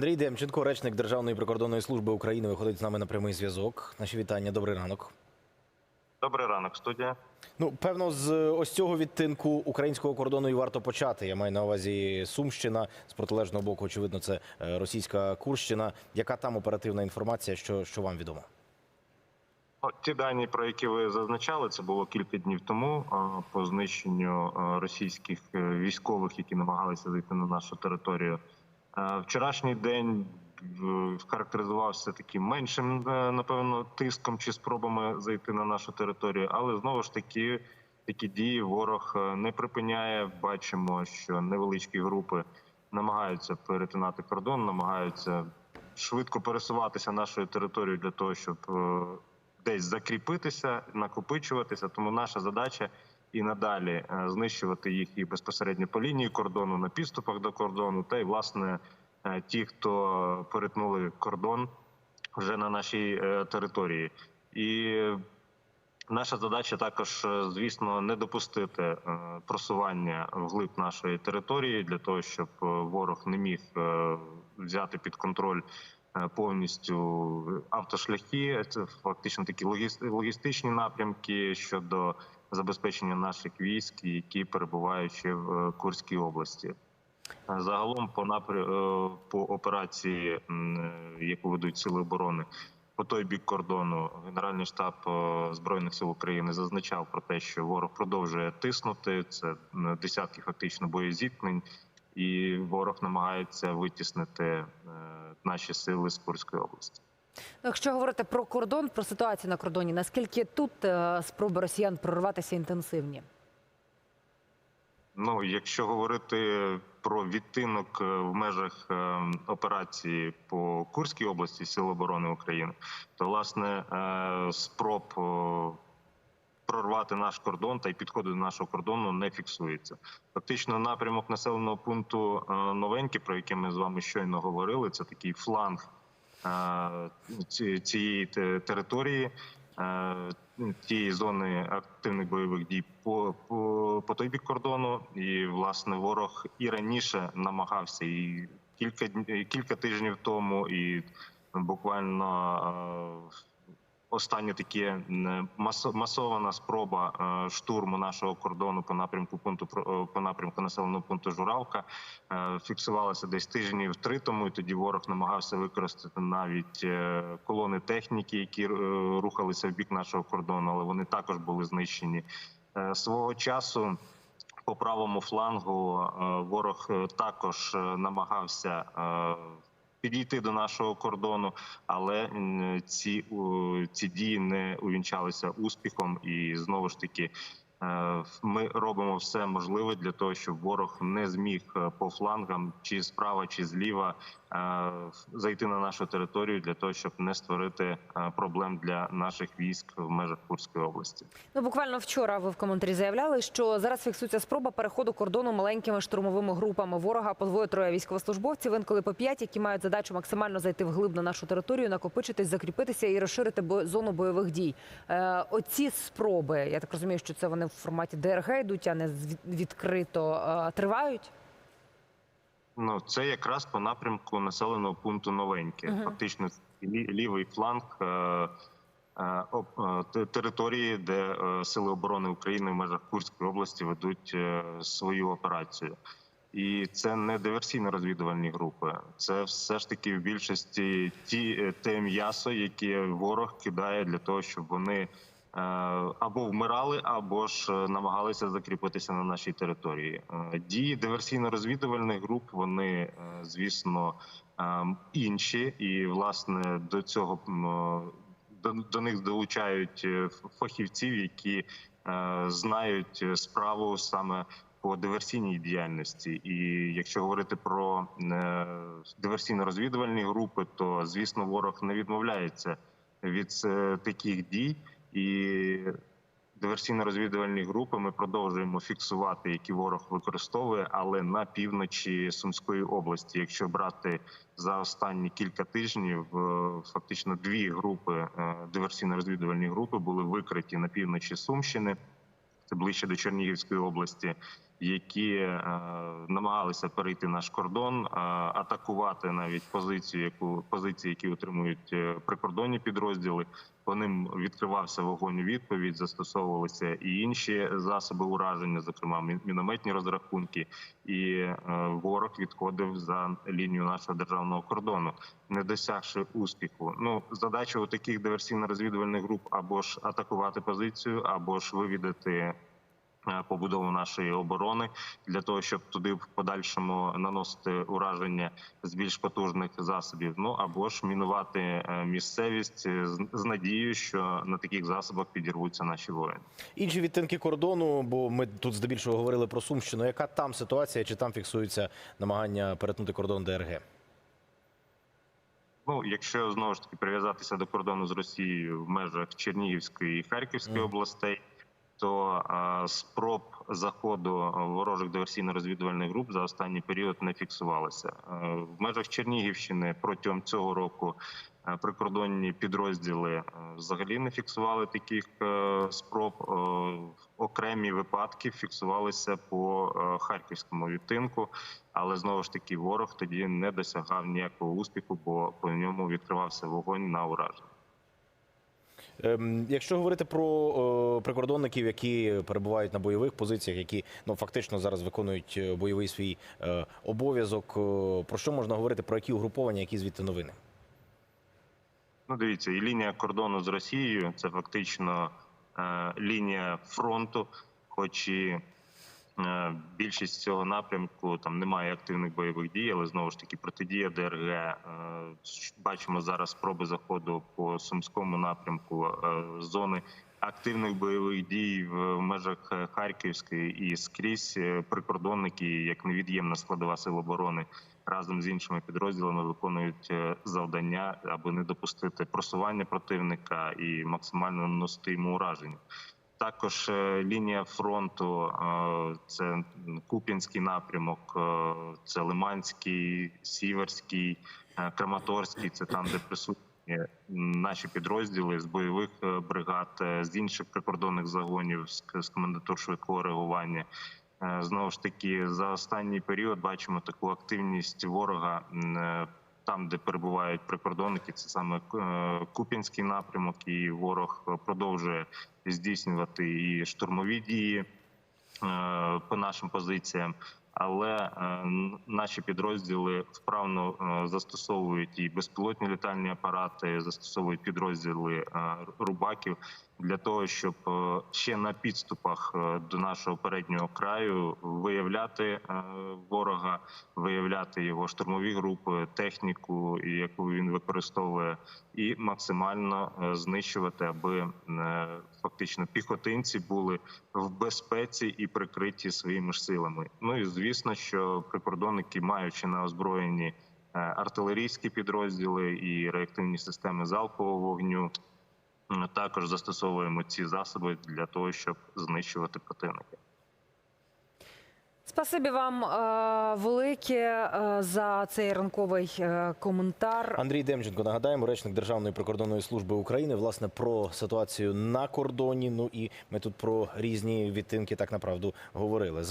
Андрій Демченко, речник Державної прикордонної служби України, виходить з нами на прямий зв'язок. Наші вітання. Добрий ранок. Добрий ранок, студія. Ну, певно, з ось цього відтинку українського кордону і варто почати. Я маю на увазі Сумщина з протилежного боку. Очевидно, це е, російська Курщина. Яка там оперативна інформація? Що, що вам відомо? Ті дані, про які ви зазначали, це було кілька днів тому по знищенню російських е, військових, які намагалися зайти на нашу територію. А, Вчорашній день е, характеризувався таким меншим, е, напевно, тиском чи спробами зайти на нашу територію, але знову ж таки такі дії ворог е, не припиняє. Бачимо, що невеличкі групи намагаються перетинати кордон, намагаються швидко пересуватися нашою територією для того, щоб е, десь закріпитися, накопичуватися. Тому наша задача і надалі е, знищувати їх і безпосередньо по лінії кордону, на підступах до кордону, та й власне е, ті, хто перетнули кордон вже на нашій е, території. І наша задача також, звісно, не допустити просування вглиб нашої території для того, щоб ворог не міг взяти під контроль повністю автошляхи. Це фактично такі логіс- логістичні напрямки щодо забезпечення наших військ, які перебувають ще в е, Курській області. Е, Загалом по напря... е, по операції, яку ведуть сили оборони, по той бік кордону Генеральний штаб збройних сил України зазначав про те, що ворог продовжує тиснути. Це десятки фактично боєзіткнень, і ворог намагається витіснити наші сили з Курської області. Ну, Якщо говорити про кордон, про ситуацію на кордоні, наскільки тут е, спроби росіян прорватися інтенсивні? Ну, якщо говорити про відтинок е, в межах е, операції по Курській області Сил оборони України, то власне спроб прорвати наш кордон та й підходи до нашого кордону не фіксується. Фактично, напрямок населеного пункту новенький, про який ми з вами щойно говорили, це такий фланг цієї території. е, Тієї зони активних бойових дій по, по, по той бік кордону, і власне ворог і раніше намагався, і кілька кілька тижнів тому, і буквально е, останні такі масована спроба е, штурму нашого кордону по напрямку пункту е, по напрямку населеного пункту Журавка е, фіксувалася десь тижнів три тому. І тоді ворог намагався використати навіть е, колони техніки, які е, рухалися в бік нашого кордону, але вони також були знищені Е, свого часу. По правому флангу е, ворог е, також е, намагався е, підійти до нашого кордону, але ці, ці дії не увінчалися успіхом, і знову ж таки. е, Ми робимо все можливе для того, щоб ворог не зміг е, по флангам, чи справа, чи зліва, зайти на нашу територію для того, щоб не створити е, проблем для наших військ в межах Курської області. Ну, буквально вчора ви в коментарі заявляли, що зараз фіксується спроба переходу кордону маленькими штурмовими групами ворога по двоє-троє військовослужбовців, інколи по п'ять, які мають задачу максимально зайти вглиб на нашу територію, накопичитись, закріпитися і розширити бо- зону бойових дій. Е, оці спроби, я так розумію, що це вони в форматі ДРГ йдуть, а не відкрито е, тривають. Ну, це якраз по напрямку населеного пункту новеньке. Мгм. Фактично, лі- лівий фланг е, е, е, те- території, де е, сили оборони України в межах Курської області ведуть е, свою операцію. І це не диверсійно-розвідувальні групи. Це все ж таки в більшості ті те м'ясо, яке ворог кидає для того, щоб вони або вмирали, або ж е, намагалися закріпитися на нашій території. Е, Дії диверсійно-розвідувальних груп вони, е, звісно, е, інші, і власне до цього е, до, них долучають е, фахівців, які е, знають справу саме по диверсійній діяльності. І якщо говорити про е, диверсійно-розвідувальні групи, то звісно ворог не відмовляється від е, таких дій. І диверсійно-розвідувальні групи ми продовжуємо фіксувати, які ворог використовує, але на півночі Сумської області. Якщо брати за останні кілька тижнів, е, фактично дві групи е, диверсійно-розвідувальні групи були викриті на півночі Сумщини. Це ближче до Чернігівської області. Які е, намагалися перейти наш кордон, е, атакувати навіть позицію, яку позиції, які утримують е, прикордонні підрозділи. По ним відкривався вогонь відповідь, застосовувалися і інші засоби ураження, зокрема мі- мінометні розрахунки, і ворог відходив за лінію нашого державного кордону, не досягши успіху. Ну задача у таких диверсійно-розвідувальних груп або ж атакувати позицію, або ж вивідати побудову нашої оборони для того, щоб туди в подальшому наносити ураження з більш потужних засобів. Ну або ж мінувати е, місцевість е, з надією, що на таких засобах підірвуться наші воїни. Інші відтинки кордону, бо ми тут здебільшого говорили про Сумщину. Яка там ситуація? Чи там фіксується намагання перетнути кордон ДРГ? Ну, якщо знову ж таки прив'язатися до кордону з Росією в межах Чернігівської і Харківської Мгм. областей, то спроб заходу ворожих диверсійно-розвідувальних груп за останній період не фіксувалося. Е, в межах Чернігівщини протягом цього року е, прикордонні підрозділи е, взагалі не фіксували таких спроб. Окремі випадки фіксувалися по харківському відтинку. Але знову ж таки ворог тоді не досягав ніякого успіху, бо по ньому відкривався вогонь на ураження. Ем, Якщо говорити про е, прикордонників, які перебувають на бойових позиціях, які ну фактично зараз виконують е, бойовий свій е, обов'язок, про що можна говорити? Про які угруповання, які звідти новини? Ну, дивіться, і лінія кордону з Росією це фактично е, лінія фронту, хоч і більшість цього напрямку там немає активних бойових дій, але знову ж таки протидія ДРГ. Е, бачимо зараз спроби заходу по сумському напрямку е, зони. Активних бойових дій в межах е, Харківської і скрізь е, прикордонники, як невід'ємна складова сил оборони, разом з іншими підрозділами виконують е, завдання, аби не допустити просування противника і максимально наносити йому ураження. Також е, лінія фронту е, це Куп'янський напрямок, е, це Лиманський, Сіверський, Краматорський. Це там, де присутні наші підрозділи з бойових бригад, з інших прикордонних загонів, з комендатур швидкого реагування. Знову ж таки, за останній період бачимо таку активність ворога там, де перебувають прикордонники. Це саме е, Куп'янський напрямок, і ворог продовжує здійснювати і штурмові дії е, по нашим позиціям. Але е, наші підрозділи вправно застосовують і безпілотні літальні апарати, застосовують підрозділи рубаків для того, щоб е, ще на підступах е, до нашого переднього краю виявляти е, ворога, виявляти його штурмові групи, техніку, яку він використовує, і максимально знищувати, аби фактично піхотинці були в безпеці і прикриті своїми ж силами. Ну і звісно, що прикордонники, маючи на озброєнні артилерійські підрозділи і реактивні системи залпового вогню. Також застосовуємо ці засоби для того, щоб знищувати противника. Спасибі вам е, велике е, за цей ранковий е, коментар. Андрій Демченко, нагадаємо, речник Державної прикордонної служби України, власне, про ситуацію на кордоні. Ну і ми тут про різні відтинки так направду говорили.